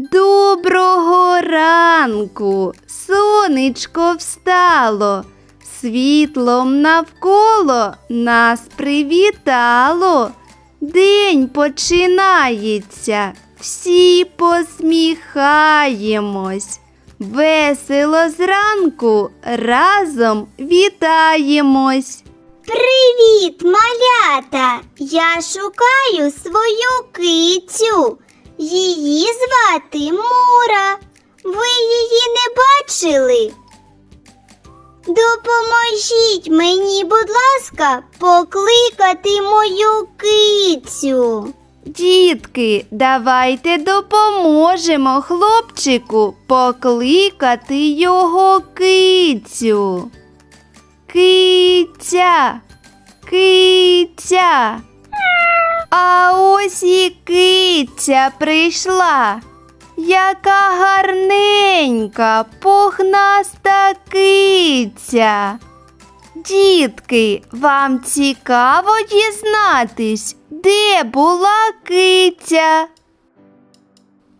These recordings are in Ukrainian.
Доброго ранку, сонечко встало, світлом навколо нас привітало. День починається, всі посміхаємось. Весело зранку разом вітаємось. Привіт, малята! Я шукаю свою кицю. Її звати Мура. Ви її не бачили? Допоможіть мені, будь ласка, покликати мою кицю. Дітки, давайте допоможемо хлопчику покликати його кицю. Киця, киця. А ось і киця прийшла. Яка гарненька, пухнаста киця. Дітки, вам цікаво дізнатись, де була киця?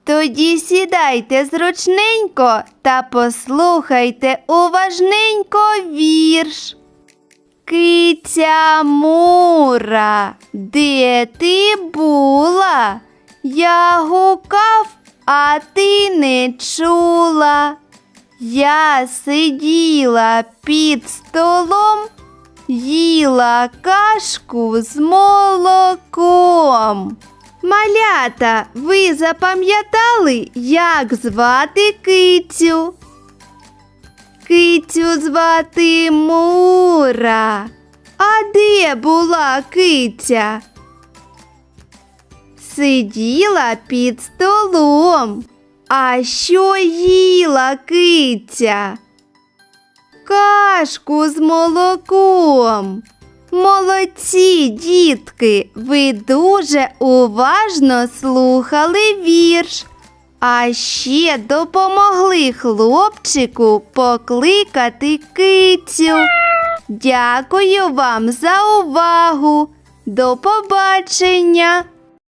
Тоді сідайте зручненько та послухайте уважненько вірш. Киця Мура, де ти була? Я гукав, а ти не чула. Я сиділа під столом, їла кашку з молоком. Малята, ви запам'ятали, як звати кицю? Кицю звати Мура. А де була киця? Сиділа під столом. А що їла киця? Кашку з молоком. Молодці, дітки, ви дуже уважно слухали вірш. А ще допомогли хлопчику покликати кицю. Дякую вам за увагу. До побачення!